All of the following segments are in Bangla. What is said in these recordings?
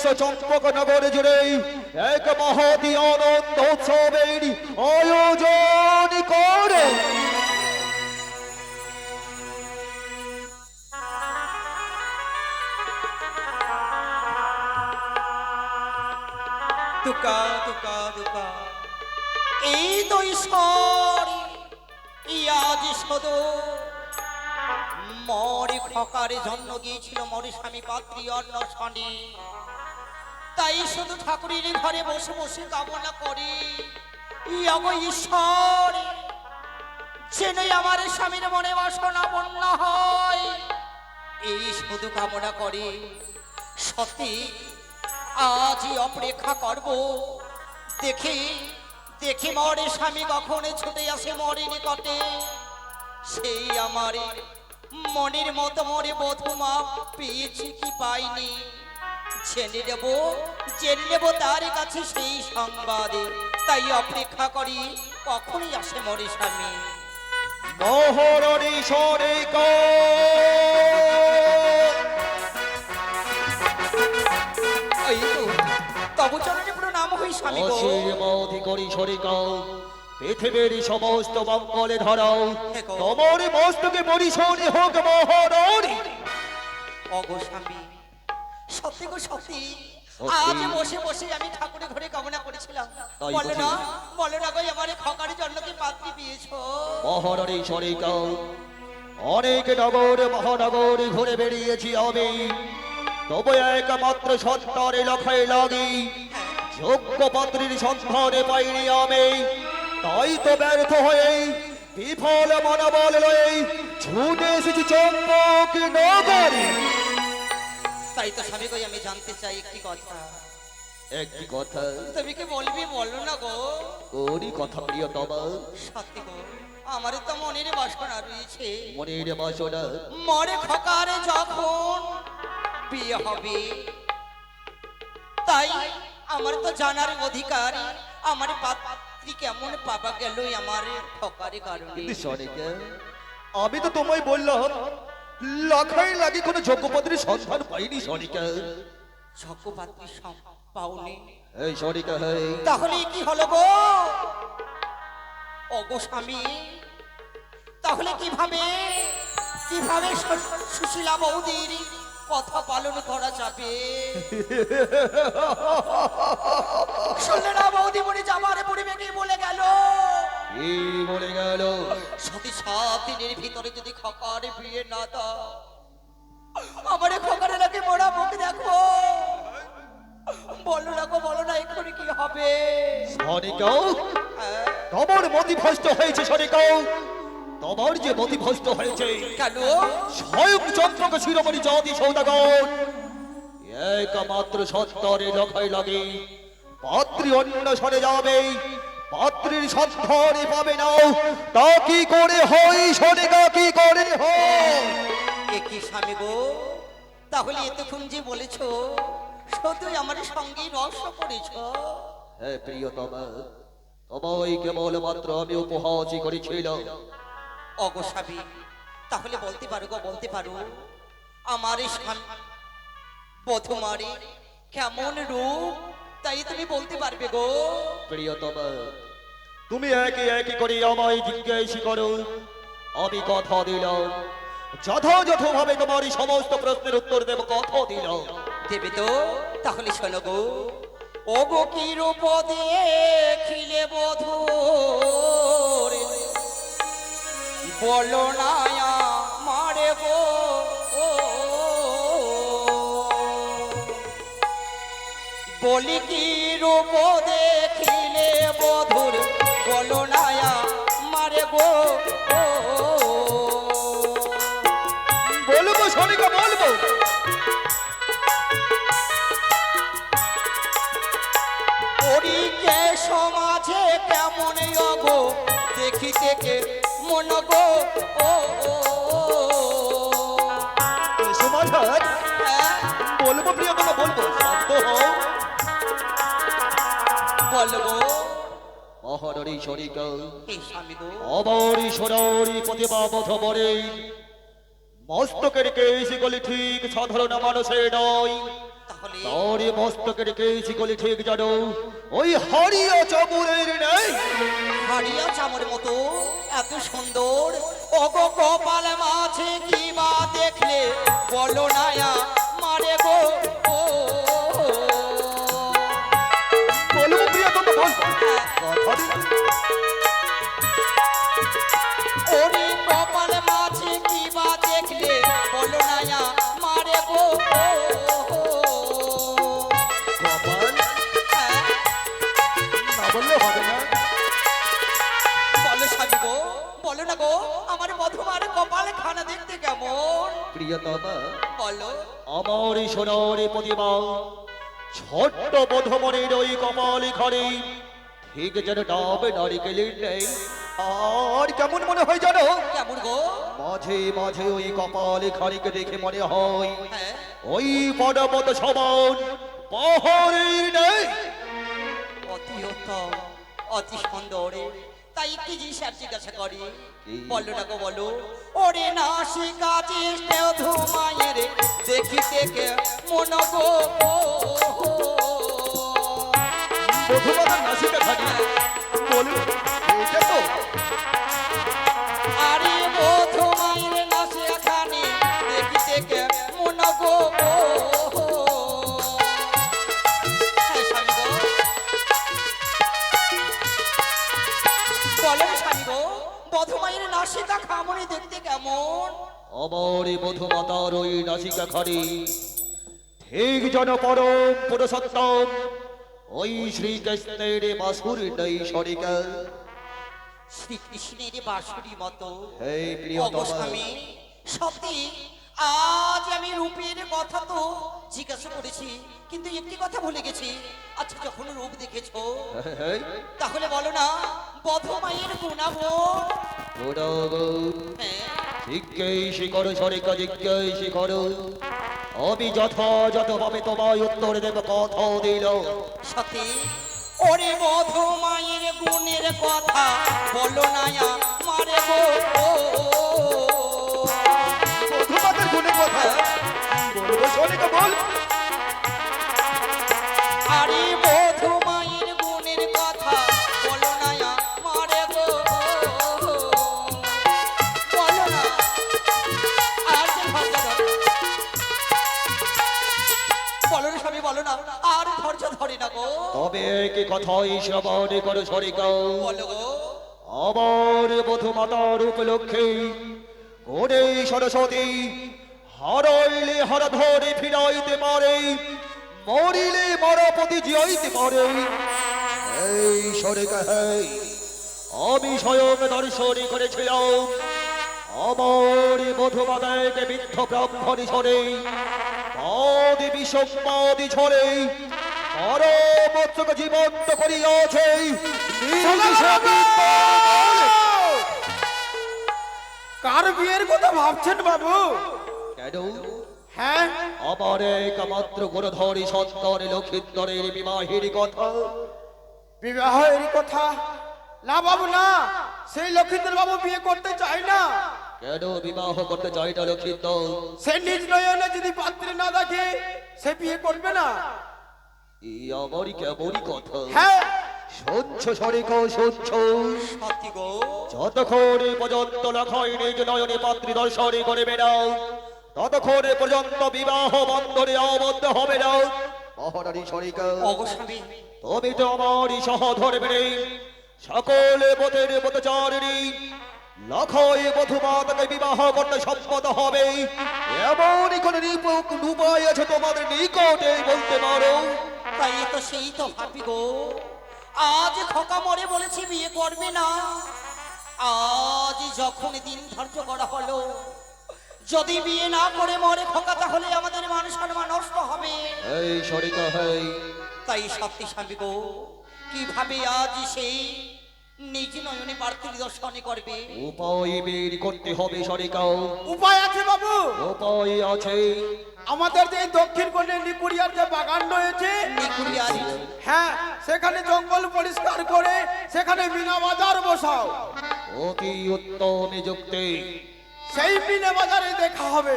বিশ্ব চম্পক নগর জুড়ে এক মহতি আনন্দ উৎসবের আয়োজন করে। দুকা দুকা দুকা এই তো ঈশ্বর ইয়াজ সদ। মরে খকারে জন্ম গিয়েছিল মরে স্বামী পাত্রী অন্ন শনি তাই শুধু ঠাকুরের ঘরে বসে বসে কামনা করে। ঈশ্বর, যেন আমার স্বামীর মনে বাসনা বন্যা হয়। এই শুধু কামনা করে। সত্যি আজই অপেক্ষা করব। দেখি দেখি মরে স্বামী কখন ছুটে আসে মরে নিকটে। সেই আমার মনের মতো মরে বধুমা পেয়েছি কি পাইনি। জেনে নেব জেনে নেব তার কাছে সেই সংবাদে। তাই অপেক্ষা করি কখনই আসে মরে স্বামী। মহরণী সরে পৃথিবীর সমস্ত মঙ্গলে ধরাও। তোমার মস্তকে পরিশোনি হোক মহরণী। অগো স্বামী সত্যি গো সত্যি। আজ বসে বসে আমি ঠাকুরের ঘরে কামনা করেছিলাম। বলো না বলো না গো আমার খকারের জন্য কি পাত্রী পেয়েছ মহরণী সরিকাও। অনেক নগর মহানগর ঘুরে বেরিয়েছি আমি। তবে একমাত্র সত্তরে লখাই লাগি। যোগ্য পাত্রীর সন্ধানে পাইনি আমি। তাই তো ব্যর্থ হয়ে বিফল মনোবল লয়ে ছুটে এসেছি চম্পক নগরী। তাই তো স্বামী গো আমি জানতে চাই একটি কথা। একটি কথা। তুমি কি বলবি বলো না গো। ওরই কথা প্রিয়তমা সত্যি গো আমার তো মনের বাসনা রয়েছে। মনের বাসনা। মরে খকারে যখন বিয়ে হবে তাই আমার তো জানার অধিকার। আমার পাত্রী কেমন পাবা গেল আমার খকারে কারণে। আমি তো তোমায় বললাম লাখাই লাগে কোনো যোগ্য পাত্রীর সন্ধান পাইনি সনিকা। ছক্ক পাত্রী সম- পাওনি। এই সনিকা তাহলে কি হলো গো? অগো স্বামী তাহলে কীভাবে কীভাবে সুশীলা বৌদির কথা পালন করা যাবে? শুনলে না বৌদি মনে যাবার পরিবেগে বলে গেল? কি বলে গেল। সতী সাত দিনের ভিতরে যদি খকার বিয়ে না দাও আমার খকারে নাকি মোড়া মুখ দেখো? বলো না গো বলো না এক্ষুনি কি হবে। সনিকাও হ্যাঁ? তোমার মতি ভ্রষ্ট হয়েছে সনিকাও তোমার যে মতি ভ্রষ্ট হয়েছে কেন? স্বয়ং চন্দ্রকে শিরোমণি জাতি সৌদাগর। একমাত্র সত্তরে লখাই লাগে। পাত্রী অন্য সরে যাবে। পাত্রীর সত্তরে পাবে না তা কি করে হয় সনিকা কি করে হয়? এ কি স্বামী গো? তাহলে এতক্ষণ যে বলেছ সত্যই আমার সঙ্গে রহস্য করেছ। হ্যাঁ প্রিয়তমা তোমায় কেবল মাত্র আমি উপহাসই করেছিলাম। অগো তাহলে বলতে পারো গো বলতে পারো আমার স্বামী বধুমারি কেমন রূপ তাই তুমি বলতে পারবে গো। প্রিয়তমা তুমি একে একে করে আমায় জিজ্ঞেস করো। আমি কথা দিলাম। যথাযথভাবে তোমার এই সমস্ত প্রশ্নের উত্তর দেব কথা দিলাম। দেবে তো? তাহলে শোনো গো। ও গো কি রূপ দেখিলে বধু বলো না বলি কি রূপ দেখিলে বধুর বলো মারে গো বলব সনিকা বলব। ওরিকে সমাজে কেমন অগো দেখিতে কে মন গো ও। বলব অবরি মস্তকের কেশ গলি ঠিক সাধারণ মানুষের নয়। তাহলে? তারে মস্তকে গলি ঠিক জানো। ওই হারিয়া চামুরের নেই হারিয়া চামর মতো এত সুন্দর। ওগো কপাল মাছে কি বা দেখলে? বলো নায়া ওরে কপাল কি বা দেখলে? বলো নায়া মারে গো কপাল? হ্যাঁ, না বললে হবে না। বলো স্বামী গো বলো না গো আমার মধুমার কপাল খানা দেখতে কেমন? প্রিয়তমা বলো। আমার সোনার প্রতিমা ছোট্ট বধমনের ওই কপাল ঘরে ঠিক যেন ডাবে নারিকেলের নেই আর কেমন মনে হয় জানো? কেমন গো? মাঝে মাঝে ওই কপালে ঘরেকে দেখে মনে হয় হ্যাঁ। ওই পর্বত সমান পাহাড়ের নেই অতি উত্তম অতি সুন্দর। তাই কি জিনিস আর জিজ্ঞাসা করি। কি? বলো না গো বলো। ওরে না শিকাচি ধুমায়ের দেখিতে কে মন গো? বধুমাতার নাসিকা ঘাটি বলুন এটা তো আরে মায়ের নাচে খানে দেখিতে কে মন গো? হ্যাঁ, স্বামী গো। বলো স্বামী গো নাসিকা খামনি দেখতে কেমন? আমার এই ওই নাসিকা ঘাটি ঠিক যেন পরম পুরুষোত্তম ওই শ্রীকৃষ্ণের বাসুর নেই সরিকা। শ্রীকৃষ্ণের বাঁশুরি মতো। হে প্রিয়তমা অগস্বামী সত্যি আজ আমি রূপের কথা তো জিজ্ঞাসা করেছি কিন্তু একটি কথা ভুলে গেছি। আচ্ছা যখন রূপ দেখেছ তাহলে বলো না বধ মায়ের গুণাবন গুণাগুণ হ্যাঁ, জিজ্ঞেস করো সরিকা জিজ্ঞেস করো। আমি যথাযথভাবে তোমায় উত্তর দেব কথা দিল। সাথী ওরে মধু মায়ের গুণের কথা বলো না মারে গো। বধুমাতার গুণের কথা? বলব বল। তবে কি কথাই শ্রবণ করো সরিকা বলো গো। আমার বধুমাতার উপলক্ষে ওরে সরস্বতী হারাইলে হারা ধরে ফিরাইতে পারে মরিলে মরপতি জিয়াইতে পারে। এই সরেকা হেই আমি স্বয়ং দর্শন করেছিলাম। আমার বধুমাতাকে মিথ্য ব্রাহ্মণী সরে পাদি বিষম্বাদি ঝরে পরমত্রকে জীবন্ত করিয়াছে কার বিয়ের কথা ভাবছেন বাবু? কেন? হ্যাঁ? আমার একমাত্র সত্তর বিবাহের কথা। বিবাহের কথা? না বাবু না। সেই লক্ষিন্দর বাবু বিয়ে করতে চায় না। কেন বিবাহ করতে চাই না লক্ষিন্দর? সে নিজ নয়নে যদি পাত্রী না দেখে সে বিয়ে করবে না। এই আমারই কেমনই কথা। হ্যাঁ। সহ্য সরিক সহ্য যতক্ষণ পর্যন্ত লেখায় নিজ নয়নে পাত্রী দর্শনে করবে না ততক্ষণ পর্যন্ত বিবাহ বন্ধনে আবদ্ধ হবে না। মহারানী সরিকা তুমি তো আমারই সহ ধরবে সকলে পথের পথচারিণী। লক্ষয় বধুমাতাকে বিবাহ করতে সম্মত হবে। এমনই কোন উপায় আছে তোমাদের নিকটে বলতে পারো। তাই তো সেই তো ভাবি গো। আজ খোকা মরে বলেছি বিয়ে করবে না। আজ যখন দিন ধার্য করা হলো যদি বিয়ে না করে মরে খোকা তাহলে আমাদের মান সম্মান নষ্ট হবে। এই সরিকা হেই। তাই সত্যি স্বামী গো। কীভাবে আজ সেই নিজ নয়নে পার্থিব দর্শনে করবে? উপায় বের করতে হবে সরিকা উপায় আছে বাবু। উপায় আছে। আমাদের যে দক্ষিণ কোণে নিকুড়িয়ার যে বাগান রয়েছে হ্যাঁ সেখানে জঙ্গল পরিষ্কার করে সেখানে মিনা বাজার বসাও। অতি উত্তম যুক্তি সেই মিনা বাজারে দেখা হবে।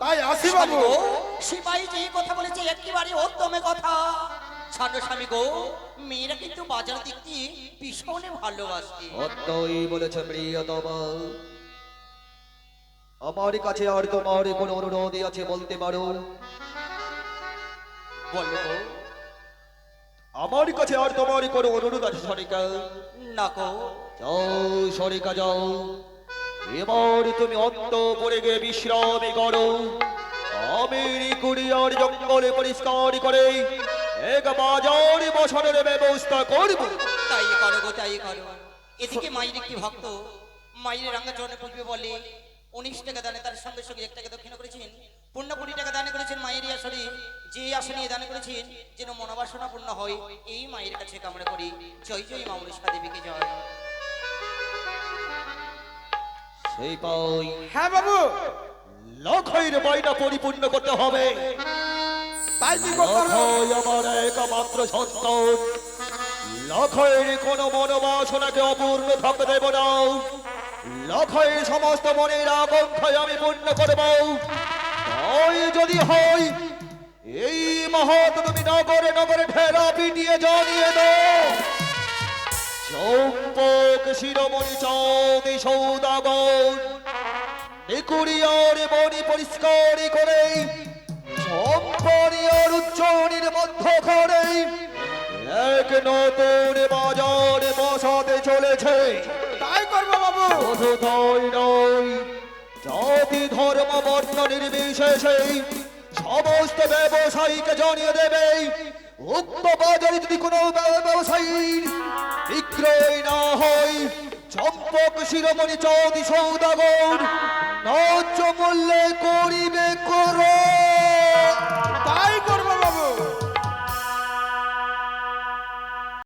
তাই আসি বাবু। সিপাহী যে কথা বলেছে একেবারে উত্তমে কথা। স্বামী গো মেয়েরা কিন্তু বাজার দিক দিয়ে ভীষণ ভালোবাসে। অত্যই বলেছে প্রিয়তম। আমার কাছে আর তোমার কোনো অনুরোধ আছে বলতে পারো? বলো আমার কাছে আর তোমার কোনো অনুরোধ আছে সরিকা? না গো। যাও সরিকা যাও। এবার তুমি অন্ত পড়ে গিয়ে বিশ্রামে করো। আমি কুড়িয়ার জঙ্গলে পরিষ্কার করে এক বাজার বসানোর ব্যবস্থা করব। তাই করো গো তাই করো। এদিকে মায়ের একটি ভক্ত মায়ের রাঙ্গা চরণে পুজবে বলে উনিশ টাকা দানে তার সঙ্গে সঙ্গে এক টাকা দক্ষিণ করেছেন। পূর্ণ কুড়ি টাকা দান করেছেন মায়ের আসলে যে আসে নিয়ে দান করেছেন যেন মনোবাসনা পূর্ণ হয় এই মায়ের কাছে কামড়া করি। জয় জয় মামলেশা দেবীকে জয়। সেই পাই হ্যাঁ বাবু। লক্ষের বাইনা পরিপূর্ণ করতে হবে। আমার একমাত্র সন্তান। লক্ষের কোনো মনোবাসনাকে অপূর্ণ থাকতে দেব না। লক্ষের সমস্ত মনের আকাঙ্ক্ষায় আমি পূর্ণ করব। যদি হয়, এই মহৎ তুমি নগরে নগরে ঠেলা পিটিয়ে জানিয়ে দাও। চৌম্বক শিরোমণি চাঁদি সৌদাগর, নিকুড়িয়ার বনি পরিষ্কার করে সম্পরিয়ার উচ্চনির মধ্য করে এক নতুন বাজার বসাতে চলেছে। শুধু তাই ধর্ম বর্ণ নির্বিশেষে সমস্ত ব্যবসায়ীকে জানিয়ে দেবে, উক্ত বাজারে যদি কোনো ব্যব- ব্যবসায়ীর বিক্রয় না হয়, চম্পক, শিরোমণি, চৌধুরী, সৌদাগর, ন্যায্য মূল্যে